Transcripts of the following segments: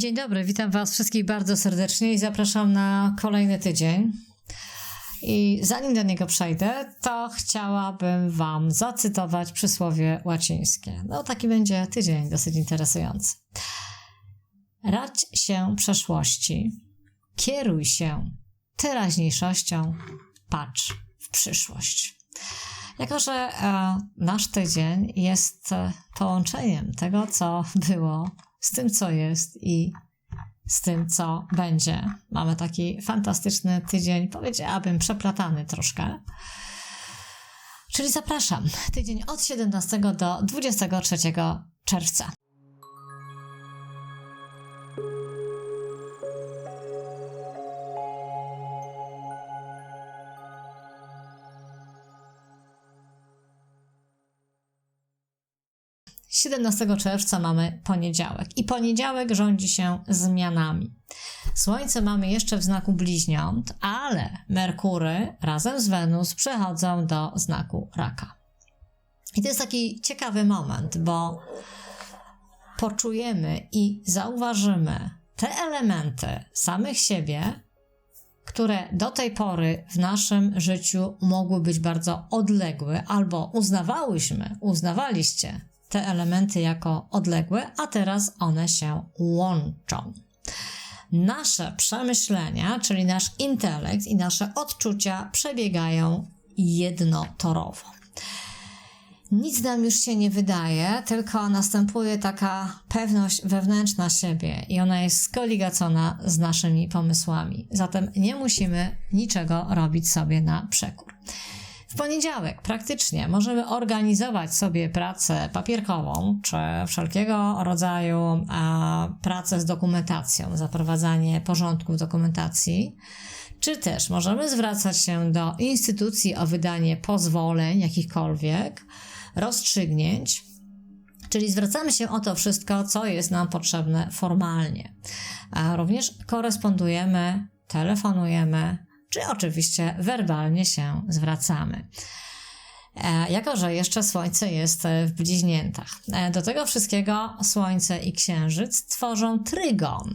Dzień dobry, witam Was wszystkich bardzo serdecznie i zapraszam na kolejny tydzień. I zanim do niego przejdę, to chciałabym Wam zacytować przysłowie łacińskie. No, taki będzie tydzień dosyć interesujący. Radź się przeszłości, kieruj się teraźniejszością, patrz w przyszłość. Jako, że e, nasz tydzień jest e, połączeniem tego, co było, z tym, co jest i z tym, co będzie. Mamy taki fantastyczny tydzień, powiedziałabym, przeplatany troszkę. Czyli zapraszam. Tydzień od 17 do 23 czerwca. 17 czerwca mamy poniedziałek i poniedziałek rządzi się zmianami. Słońce mamy jeszcze w znaku bliźniąt, ale Merkury razem z Wenus przechodzą do znaku raka. I to jest taki ciekawy moment, bo poczujemy i zauważymy te elementy samych siebie, które do tej pory w naszym życiu mogły być bardzo odległe, albo uznawałyśmy, uznawaliście te elementy jako odległe, a teraz one się łączą. Nasze przemyślenia, czyli nasz intelekt i nasze odczucia przebiegają jednotorowo. Nic nam już się nie wydaje, tylko następuje taka pewność wewnętrzna siebie i ona jest skoligacona z naszymi pomysłami. Zatem nie musimy niczego robić sobie na przekór. W poniedziałek praktycznie możemy organizować sobie pracę papierkową, czy wszelkiego rodzaju a, pracę z dokumentacją, zaprowadzanie porządku dokumentacji, czy też możemy zwracać się do instytucji o wydanie pozwoleń jakichkolwiek, rozstrzygnięć, czyli zwracamy się o to wszystko, co jest nam potrzebne formalnie. A również korespondujemy, telefonujemy, czy oczywiście werbalnie się zwracamy. E, jako, że jeszcze Słońce jest w bliźniętach. E, do tego wszystkiego Słońce i Księżyc tworzą trygon.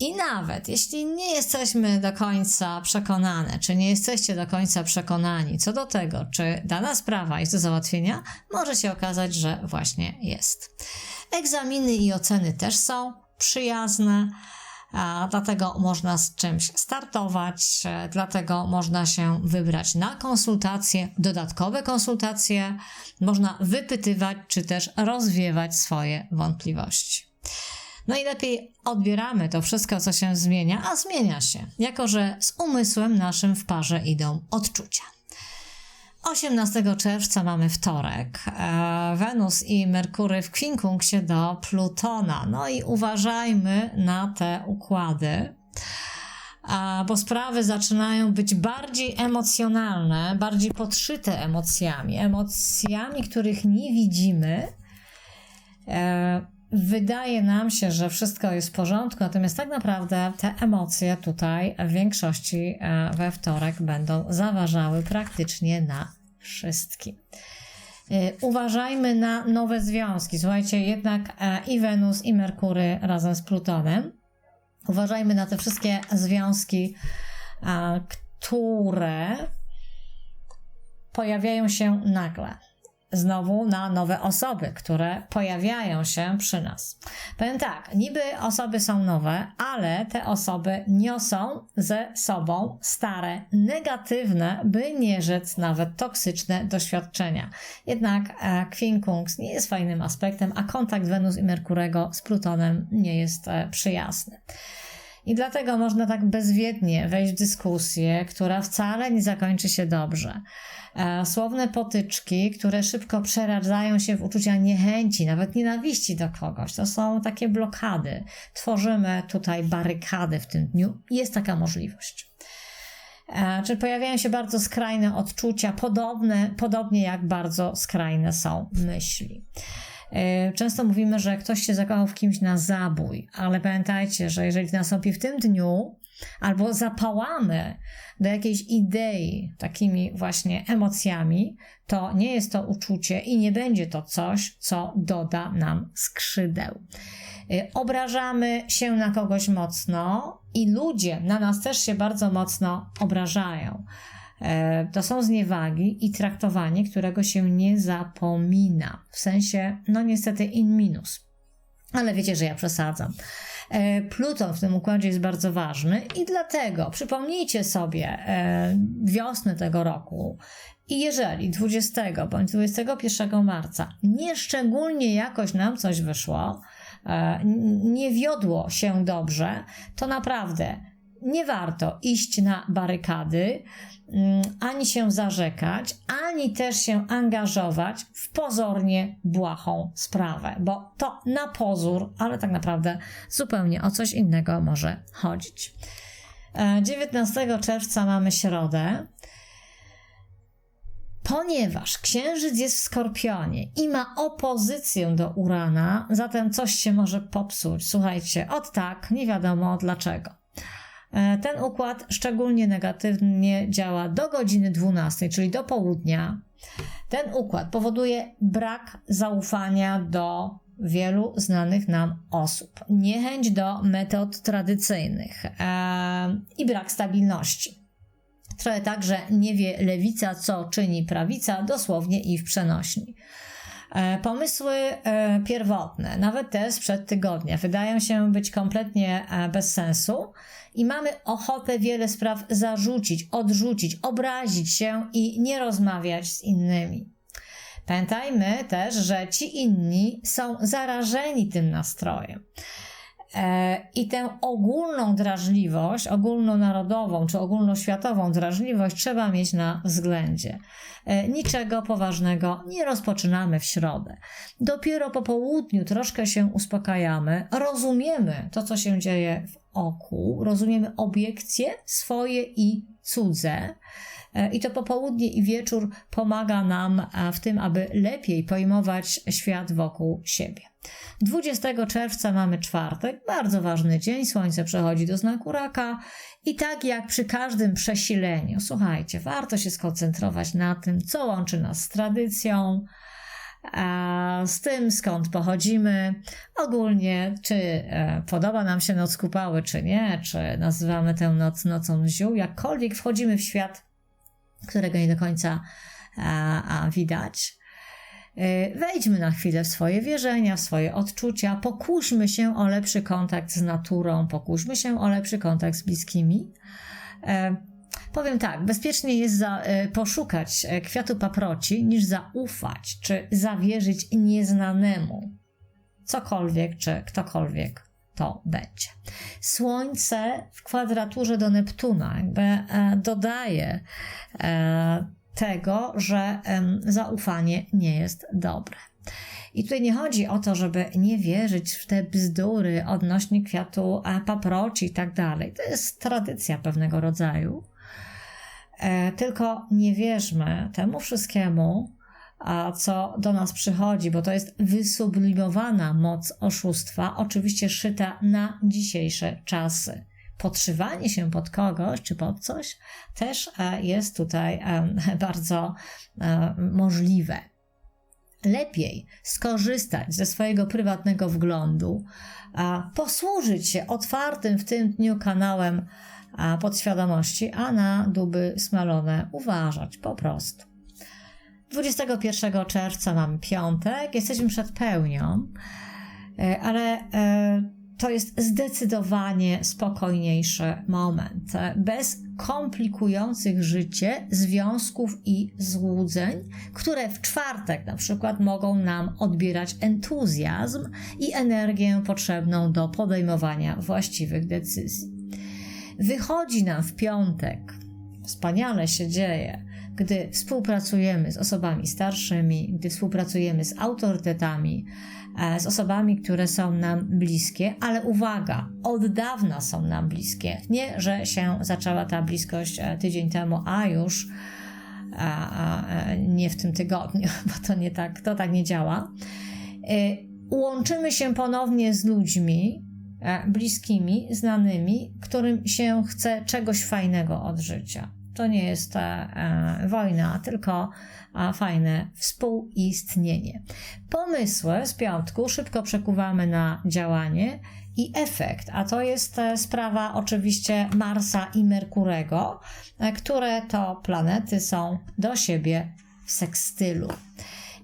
I nawet jeśli nie jesteśmy do końca przekonane, czy nie jesteście do końca przekonani co do tego, czy dana sprawa jest do załatwienia, może się okazać, że właśnie jest. Egzaminy i oceny też są przyjazne dlatego można z czymś startować, dlatego można się wybrać na konsultacje, dodatkowe konsultacje, można wypytywać czy też rozwiewać swoje wątpliwości. No i lepiej odbieramy to wszystko, co się zmienia, a zmienia się, jako że z umysłem naszym w parze idą odczucia. 18 czerwca mamy wtorek. E, Wenus i Merkury w kwinkunksie do Plutona. No i uważajmy na te układy, bo sprawy zaczynają być bardziej emocjonalne, bardziej podszyte emocjami, emocjami, których nie widzimy. Wydaje nam się, że wszystko jest w porządku, natomiast tak naprawdę te emocje tutaj w większości e, we wtorek będą zaważały praktycznie na wszystkim. E, uważajmy na nowe związki. Słuchajcie, jednak e, i Wenus, i Merkury razem z Plutonem. Uważajmy na te wszystkie związki, które pojawiają się nagle znowu na nowe osoby, które pojawiają się przy nas. Powiem tak, niby osoby są nowe, ale te osoby niosą ze sobą stare, negatywne, by nie rzec nawet toksyczne doświadczenia. Jednak e, Quincunx nie jest fajnym aspektem, a kontakt Wenus i Merkurego z Plutonem nie jest e, przyjazny. I dlatego można tak bezwiednie wejść w dyskusję, która wcale nie zakończy się dobrze. E, słowne potyczki, które szybko przeradzają się w uczucia niechęci, nawet nienawiści do kogoś. To są takie blokady. Tworzymy tutaj barykady w tym dniu. Jest taka możliwość. E, czy pojawiają się bardzo skrajne odczucia, podobne, podobnie jak bardzo skrajne są myśli. E, często mówimy, że ktoś się zakochał w kimś na zabój, ale pamiętajcie, że jeżeli nastąpi w tym dniu, albo zapałamy do jakiejś idei takimi właśnie emocjami, to nie jest to uczucie i nie będzie to coś, co doda nam skrzydeł. Y, obrażamy się na kogoś mocno i ludzie na nas też się bardzo mocno obrażają. E, to są zniewagi i traktowanie, którego się nie zapomina. W sensie, no niestety in minus. Ale wiecie, że ja przesadzam. E, Pluton w tym układzie jest bardzo ważny i dlatego przypomnijcie sobie e, wiosnę tego roku i jeżeli 20 bądź 21 marca nie szczególnie jakoś nam coś wyszło, nie wiodło się dobrze, to naprawdę nie warto iść na barykady, mm, ani się zarzekać, ani też się angażować w pozornie błahą sprawę, bo to na pozór, ale tak naprawdę zupełnie o coś innego może chodzić. 19 czerwca mamy środę. Ponieważ księżyc jest w skorpionie i ma opozycję do Urana, zatem coś się może popsuć. Słuchajcie, od tak, nie wiadomo dlaczego. E, ten układ szczególnie negatywnie działa do godziny 12, czyli do południa. Ten układ powoduje brak zaufania do wielu znanych nam osób, niechęć do metod tradycyjnych e, i brak stabilności. Trochę tak, że nie wie lewica, co czyni prawica, dosłownie i w przenośni. E, pomysły e, pierwotne, nawet te sprzed tygodnia, wydają się być kompletnie e, bez sensu i mamy ochotę wiele spraw zarzucić, odrzucić, obrazić się i nie rozmawiać z innymi. Pamiętajmy też, że ci inni są zarażeni tym nastrojem. I tę ogólną drażliwość, ogólnonarodową czy ogólnoświatową drażliwość trzeba mieć na względzie. E, niczego poważnego nie rozpoczynamy w środę. Dopiero po południu troszkę się uspokajamy, rozumiemy to, co się dzieje w oku, rozumiemy obiekcje swoje i cudze. E, I to popołudnie i wieczór pomaga nam w tym, aby lepiej pojmować świat wokół siebie. 20 czerwca mamy czwartek, bardzo ważny dzień, słońce przechodzi do znaku raka i tak jak przy każdym przesileniu, słuchajcie, warto się skoncentrować na tym, co łączy nas z tradycją, z tym, skąd pochodzimy, ogólnie, czy e, podoba nam się noc kupały, czy nie, czy nazywamy tę noc nocą ziół, jakkolwiek wchodzimy w świat, którego nie do końca widać. E, wejdźmy na chwilę w swoje wierzenia, w swoje odczucia, pokuśmy się o lepszy kontakt z naturą, pokuśmy się o lepszy kontakt z bliskimi. E, powiem tak, bezpiecznie jest za, e, poszukać kwiatu paproci, niż zaufać czy zawierzyć nieznanemu. Cokolwiek czy ktokolwiek to będzie. Słońce w kwadraturze do Neptuna jakby dodaje tego, że zaufanie nie jest dobre. I tutaj nie chodzi o to, żeby nie wierzyć w te bzdury odnośnie kwiatu paproci i tak dalej. To jest tradycja pewnego rodzaju. E, tylko nie wierzmy temu wszystkiemu, co do nas przychodzi, bo to jest wysublimowana moc oszustwa, oczywiście szyta na dzisiejsze czasy podszywanie się pod kogoś czy pod coś też e, jest tutaj e, bardzo e, możliwe. Lepiej skorzystać ze swojego prywatnego wglądu, posłużyć się otwartym w tym dniu kanałem podświadomości, a na duby smalone uważać po prostu. 21 czerwca mamy piątek, jesteśmy przed pełnią, ale to jest zdecydowanie spokojniejszy moment, bez komplikujących życie związków i złudzeń, które w czwartek na przykład mogą nam odbierać entuzjazm i energię potrzebną do podejmowania właściwych decyzji. Wychodzi nam w piątek, wspaniale się dzieje, gdy współpracujemy z osobami starszymi, gdy współpracujemy z autorytetami, E, z osobami, które są nam bliskie, ale uwaga, od dawna są nam bliskie. Nie, że się zaczęła ta bliskość e, tydzień temu, a już a, a, nie w tym tygodniu, bo to nie tak, to tak nie działa. Ułączymy się ponownie z ludźmi e, bliskimi, znanymi, którym się chce czegoś fajnego od życia. To nie jest e, wojna, tylko a fajne współistnienie. Pomysły z piątku szybko przekuwamy na działanie i efekt, a to jest e, sprawa oczywiście Marsa i Merkurego, e, które to planety są do siebie w sekstylu.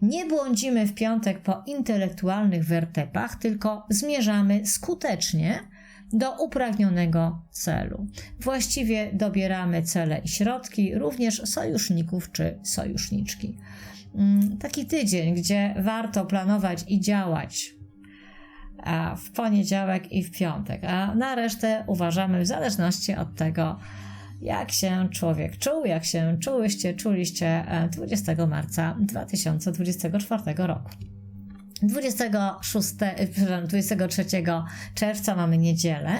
Nie błądzimy w piątek po intelektualnych wertepach, tylko zmierzamy skutecznie do upragnionego celu. Właściwie dobieramy cele i środki, również sojuszników czy sojuszniczki. Mm, taki tydzień, gdzie warto planować i działać w poniedziałek i w piątek, a na resztę uważamy w zależności od tego, jak się człowiek czuł, jak się czułyście, czuliście 20 e, marca 2024 roku. 26, 23 czerwca mamy niedzielę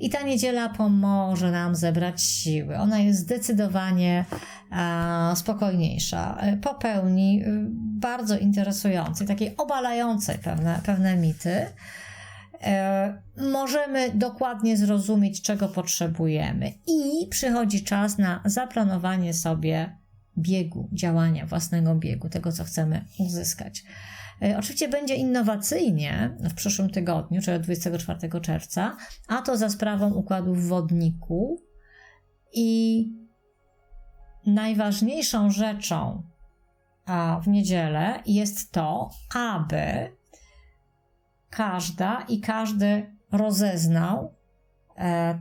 i ta niedziela pomoże nam zebrać siły. Ona jest zdecydowanie e, spokojniejsza. Popełni e, bardzo interesującej, takiej obalającej pewne, pewne mity. E, możemy dokładnie zrozumieć, czego potrzebujemy, i przychodzi czas na zaplanowanie sobie biegu, działania, własnego biegu, tego, co chcemy uzyskać. E, oczywiście będzie innowacyjnie w przyszłym tygodniu, czyli 24 czerwca, a to za sprawą układu w wodniku. I najważniejszą rzeczą w niedzielę jest to, aby każda i każdy rozeznał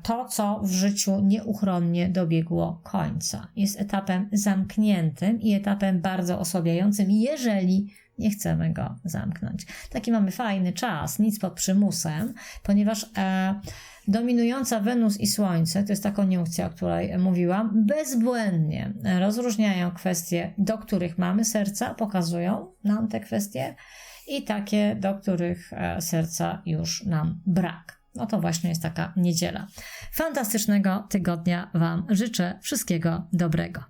to, co w życiu nieuchronnie dobiegło końca. Jest etapem zamkniętym i etapem bardzo osłabiającym, jeżeli nie chcemy go zamknąć. Taki mamy fajny czas, nic pod przymusem, ponieważ e, dominująca Wenus i Słońce, to jest ta koniunkcja, o której mówiłam, bezbłędnie rozróżniają kwestie, do których mamy serca, pokazują nam te kwestie i takie, do których e, serca już nam brak. No to właśnie jest taka niedziela. Fantastycznego tygodnia Wam życzę. Wszystkiego dobrego.